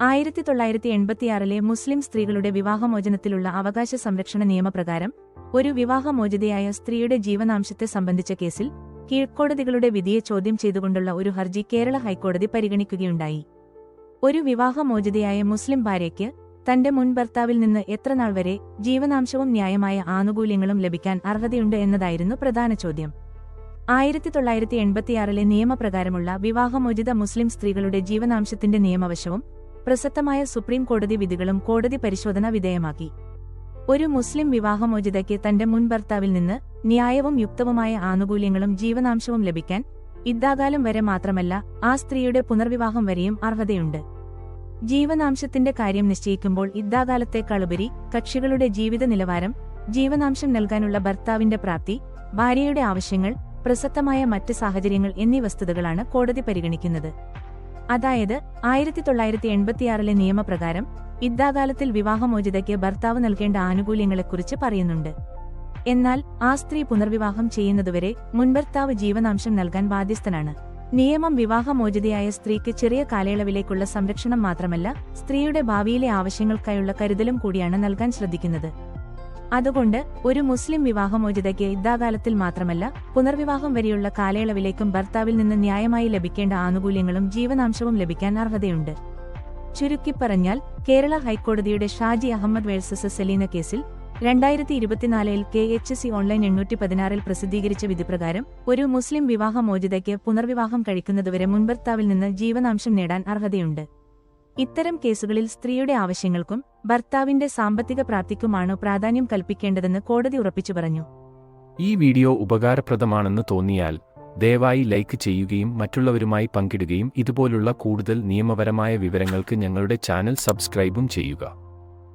ആയിരത്തി തൊള്ളായിരത്തി എൺപത്തിയാറിലെ മുസ്ലിം സ്ത്രീകളുടെ വിവാഹമോചനത്തിലുള്ള അവകാശ സംരക്ഷണ നിയമപ്രകാരം ഒരു വിവാഹമോചിതയായ സ്ത്രീയുടെ ജീവനാംശത്തെ സംബന്ധിച്ച കേസിൽ കീഴ്ക്കോടതികളുടെ വിധിയെ ചോദ്യം ചെയ്തുകൊണ്ടുള്ള ഒരു ഹർജി കേരള ഹൈക്കോടതി പരിഗണിക്കുകയുണ്ടായി. ഒരു വിവാഹമോചിതയായ മുസ്ലിം ഭാര്യയ്ക്ക് തന്റെ മുൻ ഭർത്താവിൽ നിന്ന് എത്രനാൾ വരെ ജീവനാംശവും ന്യായമായ ആനുകൂല്യങ്ങളും ലഭിക്കാൻ അർഹതയുണ്ട് എന്നതായിരുന്നു പ്രധാന ചോദ്യം. ആയിരത്തി തൊള്ളായിരത്തി എൺപത്തിയാറിലെ നിയമപ്രകാരമുള്ള വിവാഹമോചിത മുസ്ലിം സ്ത്രീകളുടെ ജീവനാംശത്തിന്റെ നിയമവശവും പ്രസക്തമായ സുപ്രീം കോടതി വിധികളും കോടതി പരിശോധന വിധേയമാക്കി. ഒരു മുസ്ലിം വിവാഹമോചിതയ്ക്ക് തന്റെ മുൻ ഭർത്താവിൽ നിന്ന് ന്യായവും യുക്തവുമായ ആനുകൂല്യങ്ങളും ജീവനാംശവും ലഭിക്കാൻ ഇദ്ദാകാലം വരെ മാത്രമല്ല ആ സ്ത്രീയുടെ പുനർവിവാഹം വരെയും അർഹതയുണ്ട്. ജീവനാംശത്തിന്റെ കാര്യം നിശ്ചയിക്കുമ്പോൾ ഇദ്ദാകാലത്തേക്കാളുപരി കക്ഷികളുടെ ജീവിത നിലവാരം ജീവനാംശം നൽകാനുള്ള ഭർത്താവിന്റെ പ്രാപ്തി ഭാര്യയുടെ ആവശ്യങ്ങൾ പ്രസക്തമായ മറ്റ് സാഹചര്യങ്ങൾ എന്നീ വസ്തുതകളാണ് കോടതി പരിഗണിക്കുന്നത്. അതായത് ആയിരത്തി തൊള്ളായിരത്തി എൺപത്തിയാറിലെ നിയമപ്രകാരം ഇദ്ദാകാലത്തിൽ വിവാഹമോചിതയ്ക്ക് ഭർത്താവ് നൽകേണ്ട ആനുകൂല്യങ്ങളെക്കുറിച്ച് പറയുന്നുണ്ട്. എന്നാൽ ആ സ്ത്രീ പുനർവിവാഹം ചെയ്യുന്നതുവരെ മുൻഭർത്താവ് ജീവനാംശം നൽകാൻ ബാധ്യസ്ഥനാണ്. നിയമം വിവാഹമോചിതയായ സ്ത്രീക്ക് ചെറിയ കാലയളവിലേക്കുള്ള സംരക്ഷണം മാത്രമല്ല സ്ത്രീയുടെ ഭാവിയിലെ ആവശ്യങ്ങൾക്കായുള്ള കരുതലും കൂടിയാണ് നൽകാൻ ശ്രദ്ധിക്കുന്നത്. അതുകൊണ്ട് ഒരു മുസ്ലിം വിവാഹമോചിതയ്ക്ക് ഇദ്ദാകാലത്തിൽ മാത്രമല്ല പുനർവിവാഹം വരെയുള്ള കാലയളവിലേക്കും ഭർത്താവിൽ നിന്ന് ന്യായമായി ലഭിക്കേണ്ട ആനുകൂല്യങ്ങളും ജീവനാംശവും ലഭിക്കാൻ അർഹതയുണ്ട്. ചുരുക്കി പറഞ്ഞാൽ കേരള ഹൈക്കോടതിയുടെ ഷാജി അഹമ്മദ് വേഴ്സസ് സെലീന കേസിൽ രണ്ടായിരത്തി ഇരുപത്തിനാലിൽ കെ എച്ച് സി ഓൺലൈൻ എണ്ണൂറ്റി പതിനാറിൽ പ്രസിദ്ധീകരിച്ച വിധിപ്രകാരം ഒരു മുസ്ലിം വിവാഹമോചിതയ്ക്ക് പുനർവിവാഹം കഴിക്കുന്നതുവരെ മുൻഭർത്താവിൽ നിന്ന് ജീവനാംശം നേടാൻ അർഹതയുണ്ട്. ഇത്തരം കേസുകളിൽ സ്ത്രീയുടെ ആവശ്യങ്ങൾക്കും ഭർത്താവിന്റെ സാമ്പത്തിക പ്രാപ്തിക്കുമാണ് പ്രാധാന്യം കൽപ്പിക്കേണ്ടതെന്ന് കോടതി ഉറപ്പിച്ചു പറഞ്ഞു. ഈ വീഡിയോ ഉപകാരപ്രദമാണെന്ന് തോന്നിയാൽ ദയവായി ലൈക്ക് ചെയ്യുകയും മറ്റുള്ളവരുമായി പങ്കിടുകയും ഇതുപോലുള്ള കൂടുതൽ നിയമപരമായ വിവരങ്ങൾക്ക് ഞങ്ങളുടെ ചാനൽ സബ്സ്ക്രൈബും ചെയ്യുക.